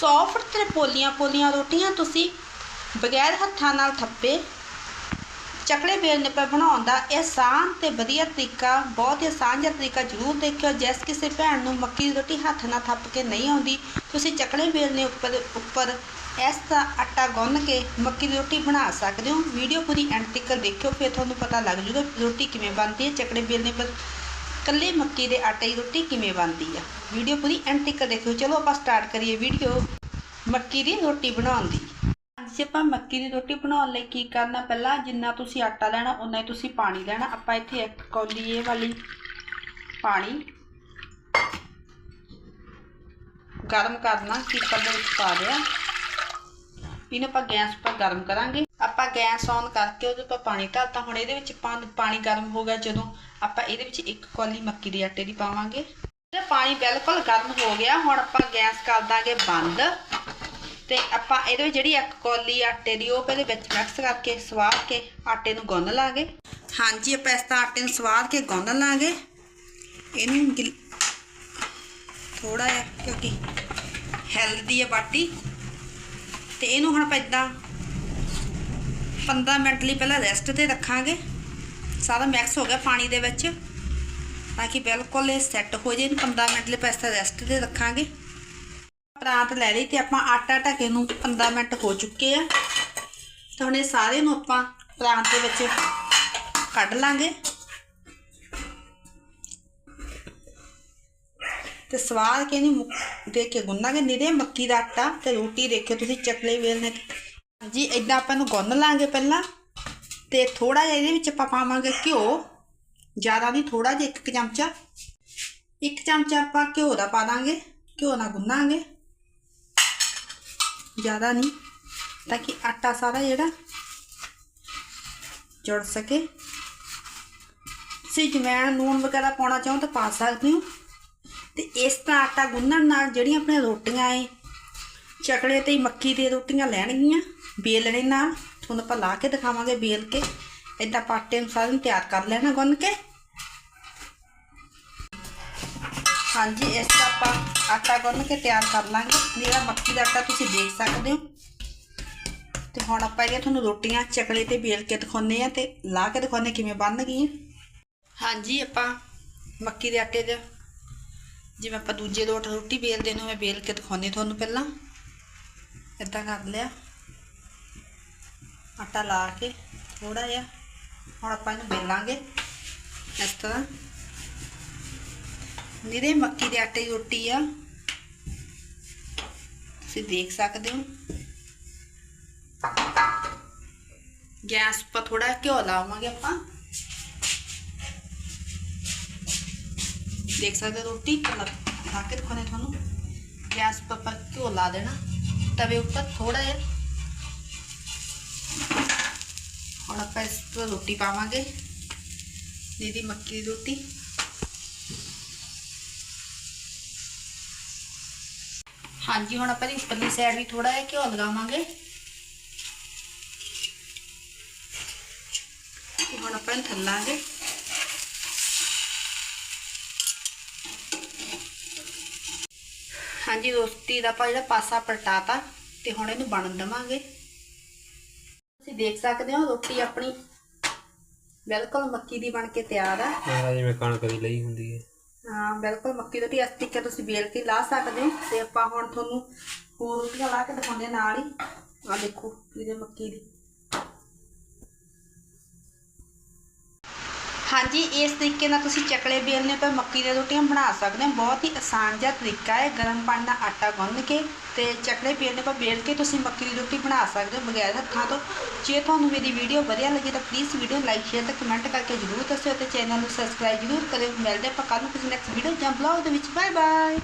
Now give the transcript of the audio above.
Soft ਤੇ ਪੋਲੀਆਂ ਪੋਲੀਆਂ ਰੋਟੀਆਂ ਤੁਸੀਂ ਬਗੈਰ ਹੱਥਾਂ ਨਾਲ ਥੱਪੇ ਚਕਲੇ ਬੇਲਣੇ ਪਰ ਬਣਾਉਣ ਦਾ ਇਹ ਆਸਾਨ ਤੇ ਵਧੀਆ ਤਰੀਕਾ, ਬਹੁਤ ਹੀ ਆਸਾਨ ਜਿਹਾ ਤਰੀਕਾ ਜ਼ਰੂਰ ਦੇਖਿਓ। ਜਿਸ ਕਿਸੇ ਭੈਣ ਨੂੰ ਮੱਕੀ ਦੀ ਰੋਟੀ ਹੱਥ ਨਾਲ ਥੱਪ ਕੇ ਨਹੀਂ ਆਉਂਦੀ, ਤੁਸੀਂ ਚਕਲੇ ਬੇਲਣੇ ਉੱਪਰ ਉੱਪਰ ਇਸ ਦਾ ਆਟਾ ਗੁੰਨ ਕੇ ਮੱਕੀ ਦੀ ਰੋਟੀ ਬਣਾ ਸਕਦੇ ਹੋ। ਵੀਡੀਓ ਪੂਰੀ ਐਂਡ ਤੱਕ ਦੇਖਿਓ, ਫਿਰ ਤੁਹਾਨੂੰ ਪਤਾ ਲੱਗ ਜੂਗਾ ਰੋਟੀ ਕਿਵੇਂ ਬਣਦੀ ਹੈ। ਚਕਲੇ ਬੇਲਣੇ ਪਰ ਕੱਲੇ ਮੱਕੀ ਦੇ ਆਟੇ ਦੀ ਰੋਟੀ ਕਿਵੇਂ ਬਣਦੀ ਆ? ਵੀਡੀਓ ਪੂਰੀ ਐਂਡ ਤੱਕ ਦੇਖਿਓ। ਚਲੋ ਆਪਾਂ ਸਟਾਰਟ ਕਰੀਏ ਵੀਡੀਓ। ਮੱਕੀ ਦੀ ਰੋਟੀ ਬਣਾਉਣ ਦੀ। ਅੱਜ ਆਪਾਂ ਮੱਕੀ ਦੀ ਰੋਟੀ ਬਣਾਉਣ ਲਈ ਕੀ ਕਰਨਾ? ਪਹਿਲਾਂ ਜਿੰਨਾ ਤੁਸੀਂ ਆਟਾ ਲੈਣਾ ਉਨਾ ਹੀ ਤੁਸੀਂ ਪਾਣੀ ਲੈਣਾ। ਆਪਾਂ ਇੱਥੇ ਇੱਕ ਕੌਲੀ ਇਹ ਵਾਲੀ ਪਾਣੀ ਗਰਮ ਕਰਨਾ ਕੁੱਕਰ ਦੇ ਵਿੱਚ ਪਾ ਦਿਆ ਇਹਨੂੰ ਆਪਾਂ ਗੈਸ ਉੱਪਰ ਗਰਮ ਕਰਾਂਗੇ। ਗੈਸ ਔਨ ਕਰਕੇ ਉਹਦੇ ਉੱਪਰ ਪਾਣੀ ਢਾਲਤਾ। ਹੁਣ ਇਹਦੇ ਵਿੱਚ ਪਾਣੀ ਗਰਮ ਹੋ ਗਿਆ। ਜਦੋਂ ਆਪਾਂ ਇਹਦੇ ਵਿੱਚ ਇੱਕ ਕੌਲੀ ਮੱਕੀ ਦੇ ਆਟੇ ਦੀ ਪਾਵਾਂਗੇ। ਤੇ ਪਾਣੀ ਬਿਲਕੁਲ ਗਰਮ ਹੋ ਗਿਆ। ਹੁਣ ਆਪਾਂ ਗੈਸ ਕਰ ਦਾਂਗੇ ਬੰਦ। ਤੇ ਆਪਾਂ ਇਹਦੇ ਵਿੱਚ ਜਿਹੜੀ ਇੱਕ ਕੌਲੀ ਆਟੇ ਦੀ, ਉਹ ਪਹਿਲੇ ਵਿੱਚ ਮਿਕਸ ਕਰਕੇ ਸਵਾਰ ਕੇ ਆਟੇ ਨੂੰ ਗੁੰਨ ਲਾਂਗੇ। ਹਾਂਜੀ, ਆਪਾਂ ਇਸ ਤਰ੍ਹਾਂ ਆਟੇ ਨੂੰ ਸਵਾਰ ਕੇ ਗੁੰਨ ਲਾਂਗੇ। ਇਹਨੂੰ ਥੋੜਾ ਜਿਹਾ ਕਿਉਂਕਿ ਹੈਲਦੀ ਹੈ ਬਾਟੀ। ਤੇ ਇਹਨੂੰ ਹੁਣ ਆਪਾਂ ਇਦਾਂ 15 ਮਿੰਟ ਲਈ ਪਹਿਲਾਂ ਰੈਸਟ ਤੇ ਰੱਖਾਂਗੇ। ਸਾਰਾ ਮਿਕਸ ਹੋ ਗਿਆ ਪਾਣੀ ਦੇ ਵਿੱਚ। ਤਾਂ ਕਿ ਬਿਲਕੁਲ ਇਹ ਸੈੱਟ ਹੋ ਜੇ। ਇਹਨੂੰ 15 ਮਿੰਟ ਲਈ ਪੈਸਾ ਰੈਸਟ ਤੇ ਰੱਖਾਂਗੇ। ਪ੍ਰਾਂਤ ਲੈ ਲਈ ਤੇ ਆਪਾਂ ਆਟਾ ਢਕੇ ਨੂੰ 15 ਮਿੰਟ ਹੋ ਚੁੱਕੇ ਆ। ਤਾਂ ਹੁਣ ਇਹ ਸਾਰੇ ਨੂੰ ਆਪਾਂ ਪ੍ਰਾਂਤ ਦੇ ਵਿੱਚ ਕੱਢ ਲਾਂਗੇ। ਤੇ ਸਵਾਦ ਕੇ ਇਹਨੂੰ ਦੇ ਕੇ ਗੁੰਨਾਂਗੇ। ਨਿਰੇ ਮੱਕੀ ਦਾ ਆਟਾ ਤੇ ਰੋਟੀ ਦੇਖਿਓ ਤੁਸੀਂ ਚਕਲੇ ਵੇਲਣੇ ਜੀ ਇਦਾਂ ਆਪਾਂ ਨੂੰ ਗੁੰਨ ਲਾਂਗੇ ਪਹਿਲਾਂ ਤੇ ਥੋੜਾ ਜਿਹਾ ਇਹਦੇ ਵਿੱਚ ਆਪਾਂ ਪਾਵਾਂਗੇ ਘਿਓ। ਜ਼ਿਆਦਾ ਨਹੀਂ ਥੋੜਾ ਜਿਹਾ ਇੱਕ ਚਮਚਾ। ਇੱਕ ਚਮਚਾ ਆਪਾਂ ਘਿਓ ਦਾ ਪਾ ਦਾਂਗੇ। ਘਿਓ ਨਾਲ ਗੁੰਨਾਂਗੇ। ਜ਼ਿਆਦਾ ਨਹੀਂ, ਤਾਂ ਕਿ ਆਟਾ ਸਾਰਾ ਜਿਹੜਾ ਜੁੜ ਸਕੇ। ਤੁਸੀਂ ਜਵੈਣ ਨੂਣ ਵਗੈਰਾ ਪਾਉਣਾ ਚਾਹੋ ਤਾਂ ਪਾ ਸਕਦੇ ਹੋ। ਤੇ ਇਸ ਤਰ੍ਹਾਂ ਆਟਾ ਗੁੰਨਣ ਨਾਲ ਜਿਹੜੀਆਂ ਆਪਣੀਆਂ ਰੋਟੀਆਂ ਏ ਚਕਲੇ ਤੇ ਮੱਕੀ ਦੀਆਂ ਰੋਟੀਆਂ ਲੈਣਗੀਆਂ ਬੇਲਣੇ ਨਾਲ। ਤੁਹਾਨੂੰ ਆਪਾਂ ਲਾ ਕੇ ਦਿਖਾਵਾਂਗੇ ਬੇਲ ਕੇ। ਇਦਾਂ ਪਾਟੇ ਅਨੁਸਾਰ ਨੂੰ ਤਿਆਰ ਕਰ ਲੈਣਾ ਗੁੰਨ ਕੇ। ਹਾਂਜੀ, ਇਸ ਤਰ੍ਹਾਂ ਆਪਾਂ ਆਟਾ ਗੁੰਨ ਕੇ ਤਿਆਰ ਕਰ ਲਾਂਗੇ। ਜਿਹੜਾ ਮੱਕੀ ਦਾ ਆਟਾ ਤੁਸੀਂ ਦੇਖ ਸਕਦੇ ਹੋ। ਤੇ ਹੁਣ ਆਪਾਂ ਇਹ ਤੁਹਾਨੂੰ ਰੋਟੀਆਂ ਚਕਲੇ ਤੇ ਬੇਲ ਕੇ ਦਿਖਾਉਂਦੇ ਆ ਤੇ ਲਾ ਕੇ ਦਿਖਾਉਂਦੇ ਕਿਵੇਂ ਬਣਨਗੀਆਂ। ਹਾਂਜੀ, ਆਪਾਂ ਮੱਕੀ ਦੇ ਆਟੇ ਦੇ ਜਿਵੇਂ ਆਪਾਂ ਦੂਜੇ ਦੋ ਰੋਟੀ ਬੇਲਦੇ ਨੇ ਮੈਂ ਬੇਲ ਕੇ ਦਿਖਾਉਂਦੀ ਤੁਹਾਨੂੰ ਪਹਿਲਾਂ। ਇਦਾਂ ਕਰ ਲਿਆ ਆਟਾ ਲਾ ਕੇ ਥੋੜਾ ਜਿਹਾ ਹੁਣ ਆਪਾਂ ਇਹਨੂੰ ਬੇਲਾਂਗੇ ਇਸ ਤਰ੍ਹਾਂ ਨਿਰੇ ਮੱਕੀ ਦੇ ਆਟੇ ਦੀ ਰੋਟੀ ਆ ਤੁਸੀਂ ਦੇਖ ਸਕਦੇ ਹੋ ਗੈਸ 'ਤੇ ਥੋੜਾ ਘਿਓ ਲਾਵਾਂਗੇ ਆਪਾਂ ਦੇਖ ਸਕਦੇ ਹੋ ਰੋਟੀ ਲਾ ਕੇ ਦਿਖਾਉਣੇ ਤੁਹਾਨੂੰ ਗੈਸ 'ਤੇ ਆਪਾਂ ਘਿਓ ਲਾ ਦੇਣਾ ਤਵੇ ਉੱਪਰ ਥੋੜਾ ਜਿਹਾ ਹੁਣ ਆਪਾਂ ਇਸ ਤੋਂ ਰੋਟੀ ਪਾਵਾਂਗੇ ਦੀਦੀ ਮੱਕੀ ਦੀ ਰੋਟੀ ਹਾਂਜੀ ਹੁਣ ਆਪਾਂ ਇਹਦੀ ਉੱਪਰਲੀ ਸਾਈਡ ਵੀ ਥੋੜਾ ਜਿਹਾ ਘਿਓ ਲਗਾਵਾਂਗੇ ਤੇ ਹੁਣ ਆਪਾਂ ਇਹਨੂੰ ਥੱਲਾਂਗੇ ਹਾਂਜੀ ਰੋਟੀ ਦਾ ਆਪਾਂ ਜਿਹੜਾ ਪਾਸਾ ਪਲਟਾਤਾ ਤੇ ਹੁਣ ਇਹਨੂੰ ਬਣਨ ਦਵਾਂਗੇ। ਤੁਸੀਂ ਦੇਖ ਸਕਦੇ ਹੋ ਰੋਟੀ ਆਪਣੀ ਬਿਲਕੁਲ ਮੱਕੀ ਦੀ ਬਣ ਕੇ ਤਿਆਰ ਆ। ਆਹ ਜਿਵੇਂ ਕਣਕ ਦੀ ਲਈ ਹੁੰਦੀ ਹੈ। ਹਾਂ ਬਿਲਕੁਲ ਮੱਕੀ ਦੀ ਰੋਟੀ ਇਸ ਤਰੀਕੇ ਤੁਸੀਂ ਬੇਲ ਕੇ ਲਾ ਸਕਦੇ ਹੋ। ਤੇ ਆਪਾਂ ਹੁਣ ਤੁਹਾਨੂੰ ਹੋਰ ਰੋਟੀਆਂ ਲਾ ਕੇ ਦਿਖਾਉਂਦੇ ਹਾਂ ਨਾਲ ਹੀ। ਆ ਦੇਖੋ ਇਹਦੇ ਮੱਕੀ ਦੀ। ਹਾਂਜੀ, ਇਸ ਤਰੀਕੇ ਨਾਲ ਤੁਸੀਂ ਚਕਲੇ ਬੇਲਨੇ ਪਰ ਮੱਕੀ ਦੀਆਂ ਰੋਟੀਆਂ ਬਣਾ ਸਕਦੇ ਹੋ। ਬਹੁਤ ਹੀ ਆਸਾਨ ਜਿਹਾ ਤਰੀਕਾ ਹੈ। ਗਰਮ ਪਾਣੀ ਨਾਲ ਆਟਾ ਗੁੰਨ ਕੇ ਤੇ ਚਕਲੇ ਬੇਲਨੇ ਪਰ ਬੇਲ ਕੇ ਤੁਸੀਂ ਮੱਕੀ ਦੀ ਰੋਟੀ ਬਣਾ ਸਕਦੇ ਹੋ ਬਗੈਰ ਹੱਥਾਂ ਤੋਂ। ਜੇ ਤੁਹਾਨੂੰ ਮੇਰੀ ਵੀਡੀਓ ਵਧੀਆ ਲੱਗੀ ਤਾਂ ਪਲੀਜ਼ ਵੀਡੀਓ ਲਾਈਕ ਸ਼ੇਅਰ ਤੇ ਕਮੈਂਟ ਕਰਕੇ ਜਰੂਰ ਦੱਸਿਓ ਤੇ ਚੈਨਲ ਨੂੰ ਸਬਸਕ੍ਰਾਈਬ ਜਰੂਰ ਕਰਿਓ। ਮਿਲਦੇ ਆਪਾਂ ਕੱਲ੍ਹ ਨੂੰ ਕਿਸੇ ਨੈਕਸਟ ਵੀਡੀਓ ਜਾਂ ਬਲੌਗ ਦੇ ਵਿੱਚ। Bye bye